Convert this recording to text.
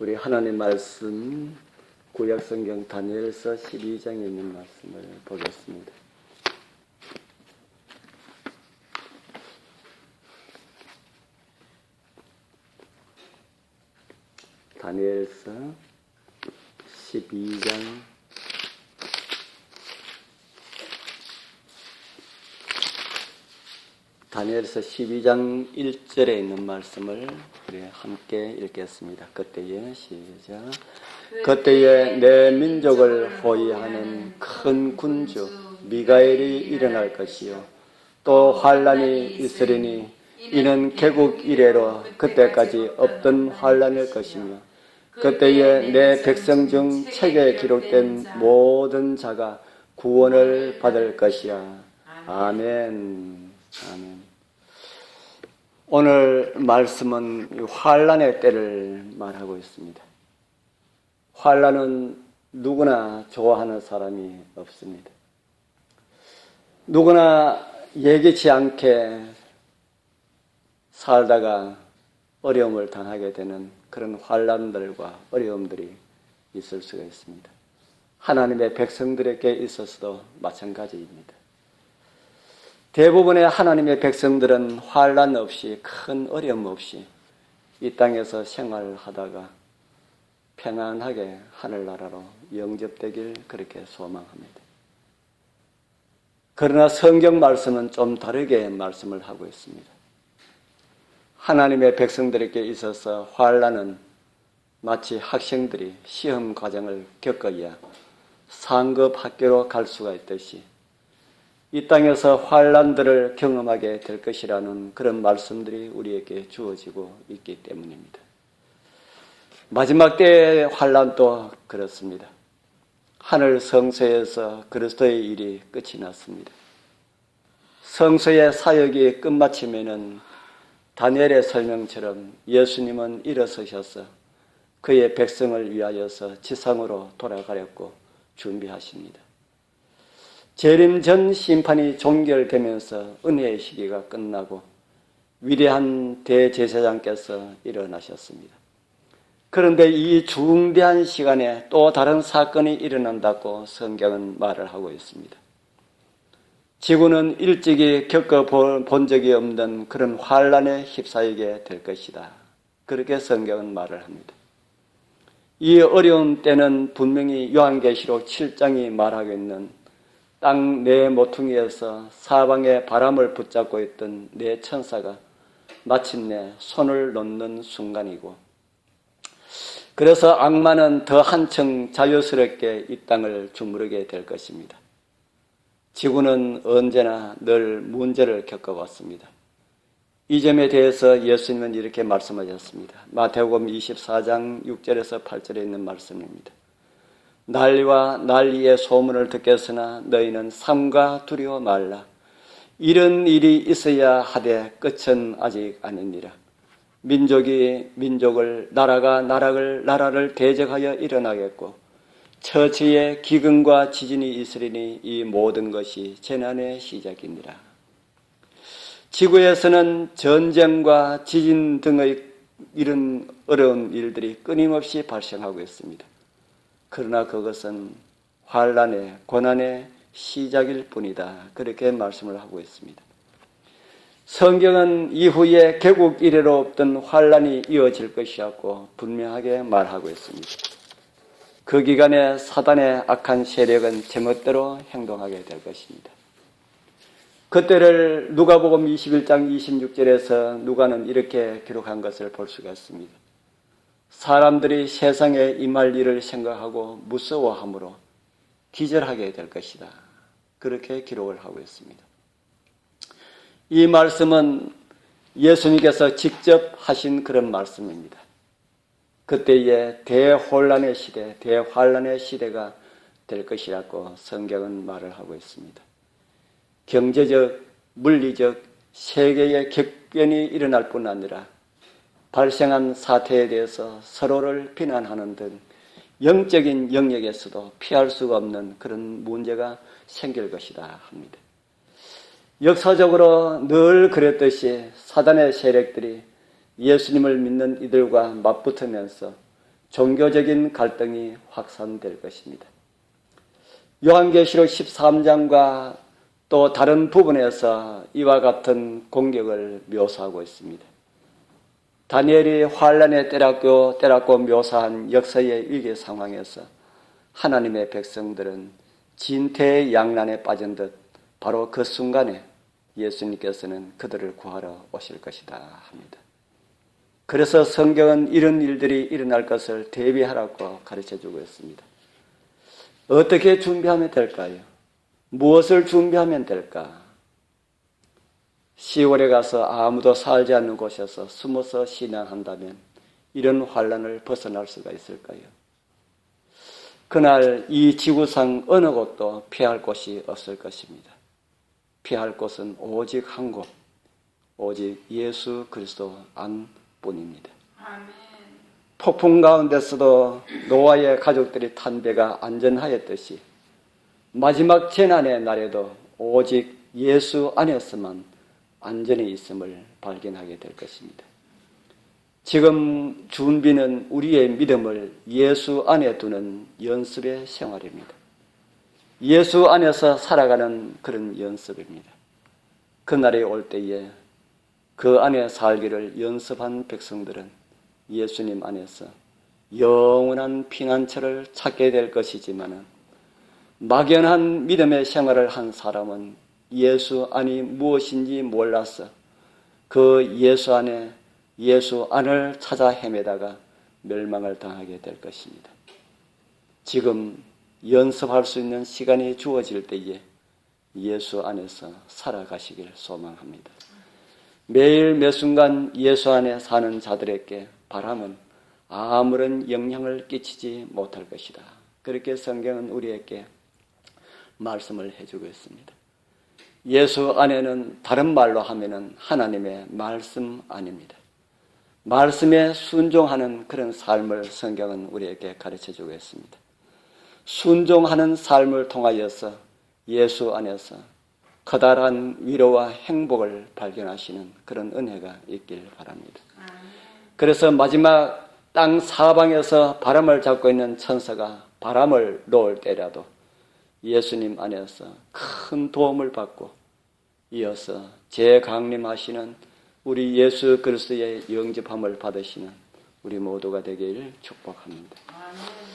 우리 하나님 말씀 구약성경 다니엘서 12장에 있는 말씀을 보겠습니다. 다니엘서 12장 다니엘서 12장 1절에 있는 말씀을 우리 함께 읽겠습니다. 그때에 시작. 그때에 내 민족을 호위하는 큰 군주 미가엘이 일어날 것이요 또 환란이 있으리니 이는 개국 이래로 그때까지 없던 환란일 것이며 그때에 내 백성 중 책에 기록된 모든 자가 구원을 받을 것이야. 아멘. 아멘. 오늘 말씀은 환란의 때를 말하고 있습니다. 환란은 누구나 좋아하는 사람이 없습니다. 누구나 예기치 않게 살다가 어려움을 당하게 되는 그런 환란들과 어려움들이 있을 수가 있습니다. 하나님의 백성들에게 있어서도 마찬가지입니다. 대부분의 하나님의 백성들은 환란 없이 큰 어려움 없이 이 땅에서 생활하다가 평안하게 하늘나라로 영접되길 그렇게 소망합니다. 그러나 성경 말씀은 좀 다르게 말씀을 하고 있습니다. 하나님의 백성들에게 있어서 환란은 마치 학생들이 시험 과정을 겪어야 상급 학교로 갈 수가 있듯이 이 땅에서 환란들을 경험하게 될 것이라는 그런 말씀들이 우리에게 주어지고 있기 때문입니다. 마지막 때의 환란도 그렇습니다. 하늘 성소에서 그리스도의 일이 끝이 났습니다. 성소의 사역이 끝마치면은 다니엘의 설명처럼 예수님은 일어서셔서 그의 백성을 위하여서 지상으로 돌아가려고 준비하십니다. 재림 전 심판이 종결되면서 은혜의 시기가 끝나고 위대한 대제사장께서 일어나셨습니다. 그런데 이 중대한 시간에 또 다른 사건이 일어난다고 성경은 말을 하고 있습니다. 지구는 일찍이 겪어본 적이 없는 그런 환란에 휩싸이게 될 것이다. 그렇게 성경은 말을 합니다. 이 어려운 때는 분명히 요한계시록 7장이 말하고 있는 땅 내 모퉁이에서 사방에 바람을 붙잡고 있던 내 천사가 마침내 손을 놓는 순간이고 그래서 악마는 더 한층 자유스럽게 이 땅을 주무르게 될 것입니다. 지구는 언제나 늘 문제를 겪어왔습니다. 이 점에 대해서 예수님은 이렇게 말씀하셨습니다. 마태복음 24장 6절에서 8절에 있는 말씀입니다. 난리와 난리의 소문을 듣겠으나 너희는 삼가 두려워 말라. 이런 일이 있어야 하되 끝은 아직 아니니라. 민족이 민족을 나라가 나라를 나라를 대적하여 일어나겠고 처치에 기근과 지진이 있으리니 이 모든 것이 재난의 시작입니다. 지구에서는 전쟁과 지진 등의 이런 어려운 일들이 끊임없이 발생하고 있습니다. 그러나 그것은 환란의 고난의 시작일 뿐이다. 그렇게 말씀을 하고 있습니다. 성경은 이후에 개국 이래로 없던 환란이 이어질 것이었고 분명하게 말하고 있습니다. 그 기간에 사단의 악한 세력은 제멋대로 행동하게 될 것입니다. 그때를 누가복음 21장 26절에서 누가는 이렇게 기록한 것을 볼 수가 있습니다. 사람들이 세상에 임할 일을 생각하고 무서워함으로 기절하게 될 것이다. 그렇게 기록을 하고 있습니다. 이 말씀은 예수님께서 직접 하신 그런 말씀입니다. 그때의 대혼란의 시대, 대환란의 시대가 될 것이라고 성경은 말을 하고 있습니다. 경제적, 물리적, 세계의 격변이 일어날 뿐 아니라 발생한 사태에 대해서 서로를 비난하는 등 영적인 영역에서도 피할 수가 없는 그런 문제가 생길 것이다 합니다. 역사적으로 늘 그랬듯이 사단의 세력들이 예수님을 믿는 이들과 맞붙으면서 종교적인 갈등이 확산될 것입니다. 요한계시록 13장과 또 다른 부분에서 이와 같은 공격을 묘사하고 있습니다. 다니엘이 환란에 때렸고 때렸고 묘사한 역사의 위기 상황에서 하나님의 백성들은 진태의 양난에 빠진 듯 바로 그 순간에 예수님께서는 그들을 구하러 오실 것이다 합니다. 그래서 성경은 이런 일들이 일어날 것을 대비하라고 가르쳐 주고 있습니다. 어떻게 준비하면 될까요? 무엇을 준비하면 될까? 시월에 가서 아무도 살지 않는 곳에서 숨어서 신앙한다면 이런 환란을 벗어날 수가 있을까요? 그날 이 지구상 어느 곳도 피할 곳이 없을 것입니다. 피할 곳은 오직 한 곳, 오직 예수 그리스도 안뿐입니다. 폭풍 가운데서도 노아의 가족들이 탄 배가 안전하였듯이 마지막 재난의 날에도 오직 예수 안에서만 안전히 있음을 발견하게 될 것입니다. 지금 준비는 우리의 믿음을 예수 안에 두는 연습의 생활입니다. 예수 안에서 살아가는 그런 연습입니다. 그날이 올 때에 그 안에 살기를 연습한 백성들은 예수님 안에서 영원한 피난처를 찾게 될 것이지만은 막연한 믿음의 생활을 한 사람은 예수 안이 무엇인지 몰라서 그 예수 안에 예수 안을 찾아 헤매다가 멸망을 당하게 될 것입니다. 지금 연습할 수 있는 시간이 주어질 때에 예수 안에서 살아가시길 소망합니다. 매일 매 순간 예수 안에 사는 자들에게 바람은 아무런 영향을 끼치지 못할 것이다. 그렇게 성경은 우리에게 말씀을 해주고 있습니다. 예수 안에는 다른 말로 하면은 하나님의 말씀 아닙니다. 말씀에 순종하는 그런 삶을 성경은 우리에게 가르쳐 주고 있습니다. 순종하는 삶을 통하여서 예수 안에서 커다란 위로와 행복을 발견하시는 그런 은혜가 있길 바랍니다. 그래서 마지막 땅 사방에서 바람을 잡고 있는 천사가 바람을 놓을 때라도 예수님 안에서 큰 도움을 받고 이어서 재강림하시는 우리 예수 그리스도의 영접함을 받으시는 우리 모두가 되기를 축복합니다.